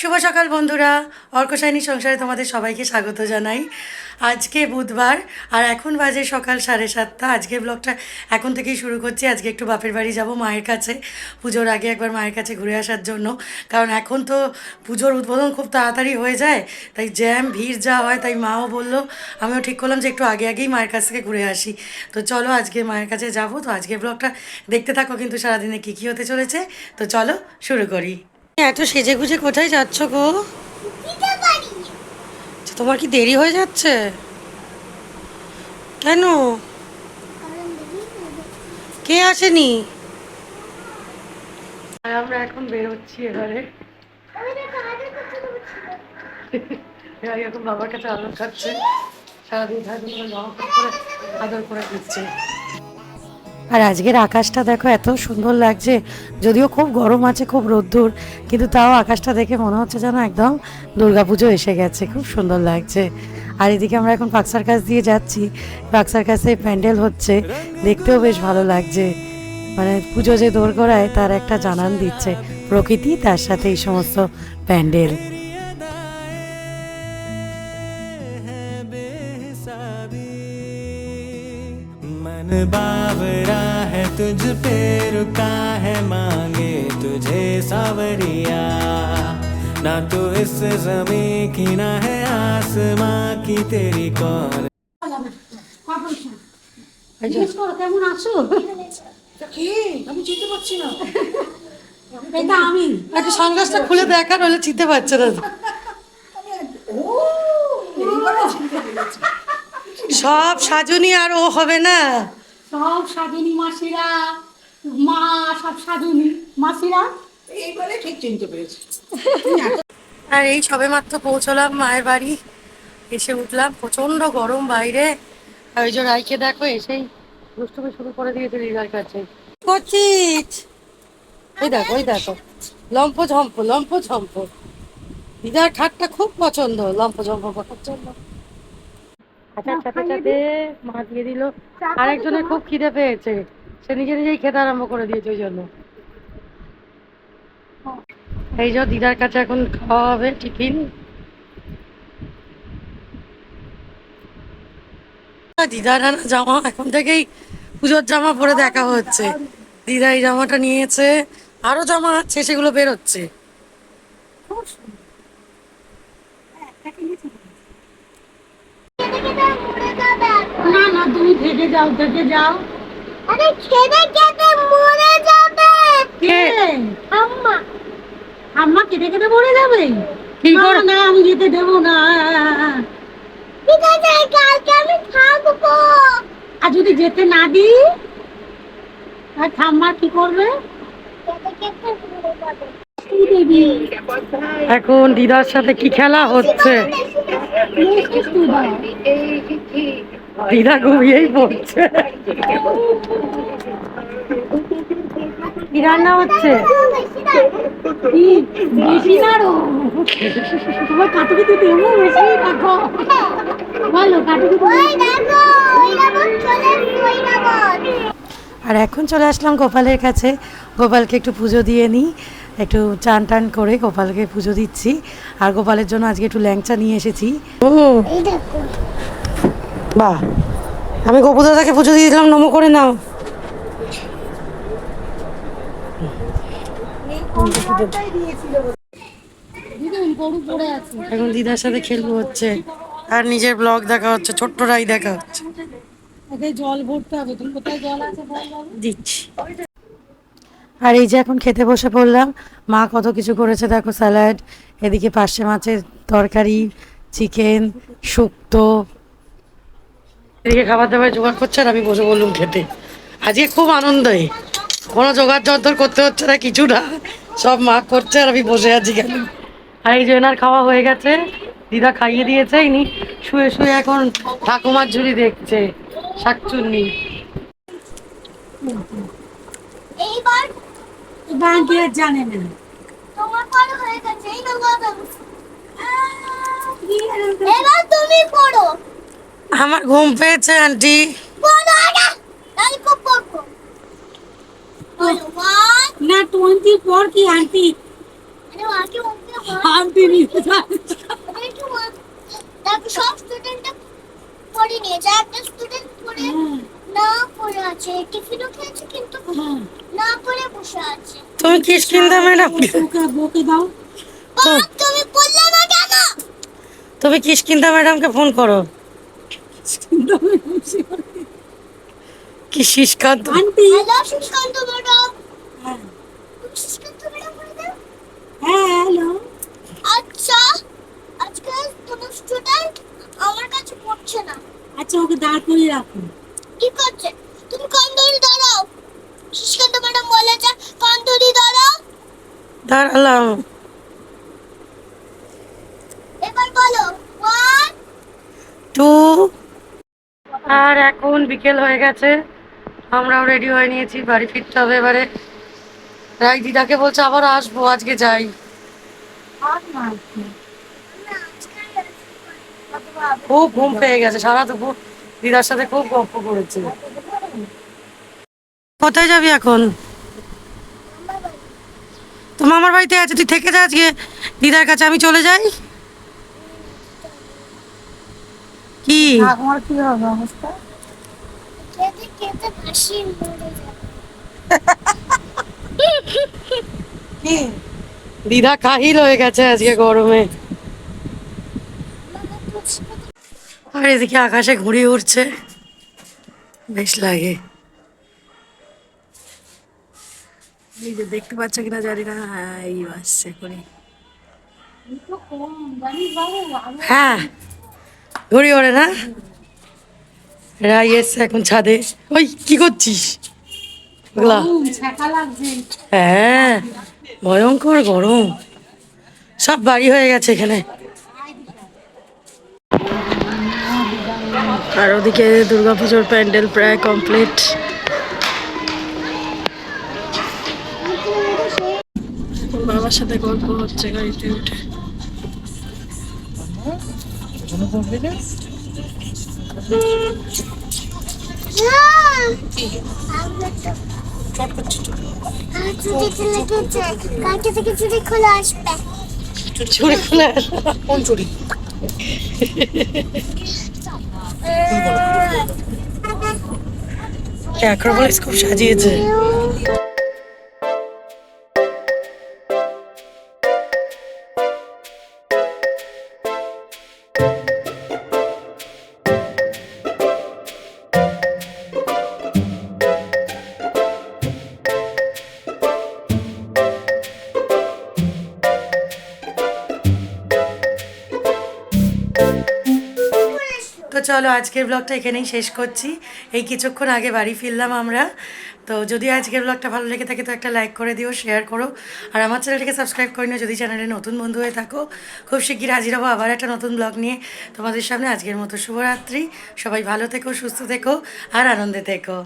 শুভ সকাল বন্ধুরা। অর্কশাইনী সংসারে তোমাদের সবাইকে স্বাগত জানাই। আজকে বুধবার, আর এখন বাজে সকাল সাড়ে সাতটা। আজকে ব্লগটা এখন থেকেই শুরু করছি। আজকে একটু বাপের বাড়ি যাব মায়ের কাছে। পুজোর আগে একবার মায়ের কাছে ঘুরে আসার জন্য। কারণ এখন তো পুজোর উদ্বোধন খুব তাড়াতাড়ি হয়ে যায়। তাই জ্যাম, ভিড় যা হয়, তাই মাও বলল, আমিও ঠিক করলাম যে একটু আগে আগেই মায়ের কাছ থেকে ঘুরে আসি। তো চলো আজকে মায়ের কাছে যাব। তো আজকে ব্লগটা দেখতে থাকো কিন্তু সারাদিনে কী কী হতে চলেছে। তো চলো শুরু করি। এত সেজে গুজে কোথায় যাচ্ছ গো? আচ্ছা, তোমার কি দেরি হয়ে যাচ্ছে? কেন? কে আসেনি? আর আমরা এখন বেরোচ্ছি এবারে। এবারে এখন বাবার কাছে আদর খাচ্ছে। সারাদিন সারাদিন করে বাবা করে আদর করে দিচ্ছে। আর আজকের আকাশটা দেখো এত সুন্দর লাগছে যদিও খুব গরম আছে খুব রোদ্দুর কিন্তু তাও আকাশটা দেখে মনে হচ্ছে যেন একদম দুর্গাপুজো এসে গেছে খুব সুন্দর লাগছে আর এদিকে আমরা এখন পাকসার কাছ দিয়ে যাচ্ছি পাকসার কাছে প্যান্ডেল হচ্ছে দেখতেও বেশ ভালো লাগছে মানে পুজো যে দোর করায় তার একটা জানান দিচ্ছে প্রকৃতি তার সাথে এই সমস্ত প্যান্ডেল मन बावरा है तुझ पे रुका है मांगे तुझे सावरिया ना तो इस जमीन की ना है आसमां की तेरी कौन জিজ্ঞেস করো কেমন আছো আমি চিনতে পারছি না এটা আমি একটু সানগ্লাসটা খুলে দেখা নইলে চিনতে পারছে না সব সাজুনি আর ও হবে না সব সাধুনি মাসিরা মা সব সাধুনি মাসিরা। এইবারে ঠিক চিনতে পেরেছি। আর এই সবে মাত্র পৌঁছলাম মায়ের বাড়ি। এসে উঠলাম প্রচণ্ড গরম বাইরে। আর ওই যে রাইকে দেখো এসেই দুষ্টুমি শুরু করে দিয়েছে দিদার কাছে। করছিস ওই দেখো ওই দেখো। লম্প ঝম্প লম্প ঝম্প দিদার ঠাটটা খুব পছন্দ লম্প ঝম্প করার জন্য হাঁটার সাথে সাথে মা দিয়ে দিল। আরেকজনের খুব খিদে পেয়েছে। সে নিজে নিজেই খেতে আরম্ভ করে দিয়েছে ওই জন্য। এই যে দিদার কাছে এখন খাওয়া হবে টিফিন। দিদার আনা জামা এখন থেকেই পুজোর জামা পরে দেখা হচ্ছে। দিদা এই জামাটা নিয়েছে। আরও জামা আছে সেগুলো বেরোচ্ছে। যাও থেকে যাও আরে খেতে খেতে মরে যাবে কে আম্মা আম্মা কেটে কেটে মরে যাবে কি না, করে না আমি যেতে দেবো না ঠিক আছে কালকে আমি থাকব আর যদি যেতে না দিই আর ঠাম্মা কি করবে খেতে খেতে মরে যাবে এখন দিদার সাথে কি খেলা হচ্ছে। দিদা ঘুমিয়েই পড়ছে। কি রান্না হচ্ছে? তোমার কাটুকি তো দেবো বেশি রাখো বলো কাটুকি আর এখন চলে আসলাম গোপালের কাছে। গোপালকে একটু পুজো দিয়ে নিই। একটু চান টান করে গোপালকে পুজো দিচ্ছি। আর গোপালের জন্য আজকে একটু ল্যাংচা নিয়ে এসেছি। এই দেখো। বাহ আমি গোপুদাদাকে পুজো দিয়ে দিলাম নমো করে নাও। এখন দিদার সাথে খেলব হচ্ছে আর নিজের ব্লগ দেখা হচ্ছে ছোট্টরাই দেখা হচ্ছে। জল ভরতে হবে তুমি কোথায় জল আছে দিচ্ছি। আর এই যে এখন খেতে বসে পড়লাম মা কত কিছু করেছে দেখো স্যালাড এদিকে পার্শে মাছের তরকারি চিকেন শুক্তো এদিকে খাবার দাবার জোগাড় করছে আর আমি বসে বললুম খেতে। আজকে খুব আনন্দই। কোনো জোগাড় যন্তর করতে হচ্ছে না কিছু না। সব মা করছে আর আমি বসে আছি কেন? আর এই যে এনার খাওয়া হয়ে গেছে দিদা খাইয়ে দিয়েছে ইনি শুয়ে শুয়ে এখন ঠাকুমার ঝুড়ি দেখছে শাকচুন্নি। এইবার? আর জানে না। তোমার পড়া হয়ে গেছে এই নাও এবার তুমি পড়ো। আমার ঘুম পেয়েছে আন্টি। না টোয়েন্টি পর কি আন্টি? আন্টি নিতে যাচ্ছে। একটু সব স্টুডেন্টটা পড়ে নিয়েছে একটা স্টুডেন্ট পড়ে হ্যাঁ, না পড়ে আছে। টিফিনও খেয়েছে কিন্তু হ্যাঁ। না পড়ে বসে আছে। তুমি কিসকিন্দা ম্যাডাম? বকে দাও। তুমি পড়লে না কেন? তুমি কিসকিন্দা ম্যাডামকে ফোন করো? কি হ্যালো সুস্কান্ত ম্যাডাম হ্যাঁ। তুমি সুস্কান্ত ম্যাডাম হ্যাঁ হ্যালো আচ্ছা আজকে তোমার স্টুডেন্ট আমার কাছে পড়ছে না। আচ্ছা ওকে দাঁড় করিয়ে রাখুন কি করছে? তুমি কান ধরে দাঁড়াও। সুস্কান্ত ম্যাডাম বলেছে কান ধরে দাঁড়াও। দাঁড়ালাম। এবার বলো ওয়ান টু আর এখন বিকেল হয়ে গেছে। আমরাও রেডি হয়ে নিয়েছি, বাড়ি ফিরতে হবে এবারে। রাই দিদাকে বলছে আবার আসব, আজকে যাই। খুব ঘুম পেয়ে গেছে, সারা দুপুর দিদার সাথে খুব গল্প করেছে। কোথায় যাবি এখন? তো মামার বাড়িতে আছে, তুই থেকে যা আজকে। দিদার কাছে আমি চলে যাই। কি? আমার কি হবে অবস্থা? ভাসি মরে কি? দিদা কাহিল হয়ে গেছে আজকে গরমে। আর এদিকে আকাশে ঘুড়ি উঠছে বেশ লাগে। এই যে দেখতে পাচ্ছ কিনা জানি না। হ্যাঁ এই আসছে ঘুড়ি হ্যাঁ। ঘুড়ি ওড়ে না। রাই এসছে এখন ছাদে। ওই, কি করছিস? হ্যাঁ ভয়ঙ্কর গরম। সব বাড়ি হয়ে গেছে এখানে। আর ওদিকে দুর্গাপুজোর প্যান্ডেল প্রায় কমপ্লিট। বাবার সাথে গল্প হচ্ছে গাড়িতে উঠে। ছুটিতে লেগেছে কালকে থেকে ছুটি খোলা আসবে চুরি খুলে কোন চুরি? অ্যাক্রোপলিস খুব সাজিয়েছে। চলো, আজকের ব্লগটা এখানেই শেষ করছি। এই কিছুক্ষণ আগে বাড়ি ফিরলাম আমরা। তো যদি আজকের ব্লগটা ভালো লেগে থাকে, তো একটা লাইক করে দিও শেয়ার করো। আর আমার চ্যানেলটাকে সাবস্ক্রাইব করে নিও, যদি চ্যানেলে নতুন বন্ধু হয়ে থাকো। খুব শিগগির হাজির হব আবার একটা নতুন ব্লগ নিয়ে। তোমাদের সামনে আজকের মতো শুভরাত্রি। সবাই ভালো থেকো, সুস্থ থেকো, আর আনন্দে থেকো।